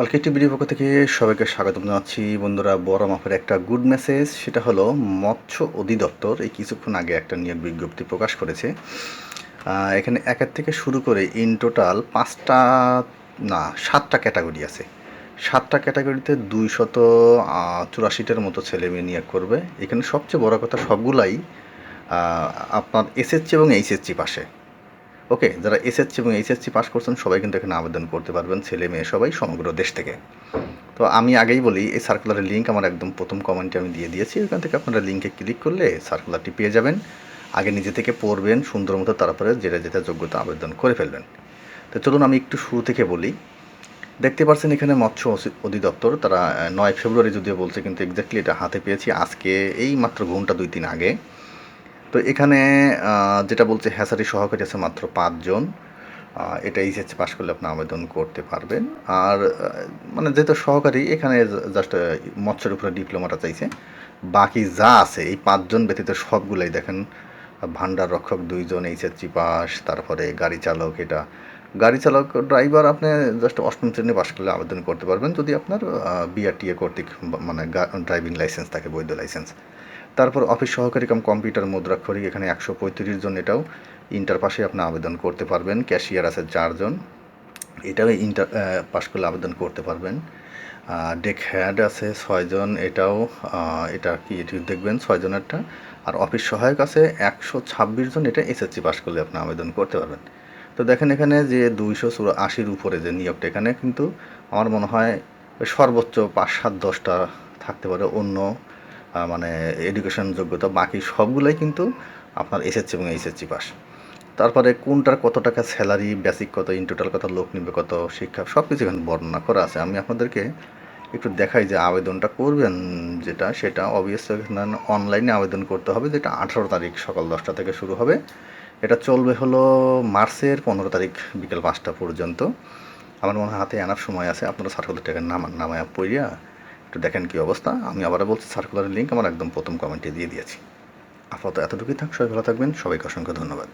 অলকেটি video পক্ষ থেকে সবাইকে স্বাগত জানাচ্ছি। বন্ধুরা, বড় মাপের একটা গুড মেসেজ সেটা হলো, মৎস্য অধিদপ্তর এই কিছুক্ষণ আগে একটা নিয়োগ বিজ্ঞপ্তি প্রকাশ করেছে। এখানে একের থেকে শুরু করে ইন টোটাল পাঁচটা, না, সাতটা ক্যাটাগরি আছে। সাতটা ক্যাটাগরিতে দুইশত চুরাশিটার মতো ছেলে মেয়ে নিয়োগ করবে। এখানে সবচেয়ে বড় কথা, সবগুলাই আপনার এসএসসি এবং এইচএসসি পাশে। ওকে যারা এসএসসি এবং এইচএসসি পাস করছেন, সবাই কিন্তু এখানে আবেদন করতে পারবেন, ছেলে মেয়ে সবাই সমগ্র দেশ থেকে। তো আমি আগেই বলি, এই সার্কুলারের লিঙ্ক আমার একদম প্রথম কমেন্টে আমি দিয়ে দিয়েছি। ওখান থেকে আপনারা লিঙ্কে ক্লিক করলে সার্কুলারটি পেয়ে যাবেন। আগে নিজে থেকে পড়বেন, সুন্দর মতো তারপরে যেটা যেটা যোগ্যতা আবেদন করে ফেলবেন। তো চলুন আমি একটু শুরু থেকে বলি। দেখতে পাচ্ছেন এখানে মৎস্য অধিদপ্তর, তারা নয় ফেব্রুয়ারি যদিও বলছে, কিন্তু এক্স্যাক্টলি এটা হাতে পেয়েছি। আজকে এই মাত্র ঘণ্টা দুই তিন আগে। তো এখানে যেটা বলছে হ্যাসারি সহকারী আছে মাত্র পাঁচজন। এটা এইচএসসি পাস করলে আপনি আবেদন করতে পারবেন। আর মানে যেহেতু সহকারী, এখানে জাস্ট মৎস্যের উপরে ডিপ্লোমাটা চাইছে। বাকি যা আছে, এই পাঁচজন ব্যতীত সবগুলোই দেখেন, ভান্ডার রক্ষক দুইজন, এইচএসসি পাস তারপরে গাড়ি চালক এটা। গাড়ি চালক, ড্রাইভার আপনি জাস্ট অষ্টম শ্রেণি পাস করলে আবেদন করতে পারবেন। যদি আপনার বিআরটিএ কর্তৃক মানে ড্রাইভিং লাইসেন্স থাকে, বৈধ লাইসেন্স। তারপর অফিস সহকারী কাম কম্পিউটার মুদ্রাক্ষরিক, এখানে একশো পঁয়ত্রিশ জন এটাও ইন্টার পাশে আপনি আবেদন করতে পারবেন, ক্যাশিয়ার আছে চারজন এটাও ইন্টার পাস করলে আবেদন করতে পারবেন। ডেক হ্যাড আছে ছয়জন এটাও এটা কি এটি দেখবেন ছয়জনেরটা আর অফিস সহায়ক আছে একশো ছাব্বিশ জন, এটা এসএসসি পাস করলে আপনি আবেদন করতে পারবেন। তো দেখেন এখানে যে দুইশো আশির উপরে যে নিয়োগটা, এখানে কিন্তু আমার মনে হয় সর্বোচ্চ পাঁচ সাত দশটা থাকতে পারে অন্য মানে এডুকেশন যোগ্যতা, বাকি সবগুলাই কিন্তু আপনার এসএসসি এবং এইচএসসি পাস তারপরে কোনটার কত টাকা স্যালারি বেসিক কত ইন টোটাল কত, লোক নিবে কত, শিক্ষা সব কিছু এখানে বর্ণনা করা আছে। আমি আপনাদেরকে একটু দেখাই যে আবেদনটা করবেন যেটা, সেটা অবভিয়াসলি অনলাইনে আবেদন করতে হবে, যেটা আঠারো তারিখ সকাল দশটা থেকে শুরু হবে। এটা চলবে হলো মার্চের পনেরো তারিখ বিকেল পাঁচটা পর্যন্ত। আমার মনে হয় হাতে আনার সময় আছে, আপনারা সার্কুলার টাকা নামান নামায় পড়িয়া একটু দেখেন কী অবস্থা। আমি আবারও বলছি সার্কুলারের লিঙ্ক আমার একদম প্রথম কমেন্টে দিয়ে দিয়েছি। আপাতত এতটুকুই থাক, সবাই ভালো থাকবেন। সবাইকে অসংখ্য ধন্যবাদ।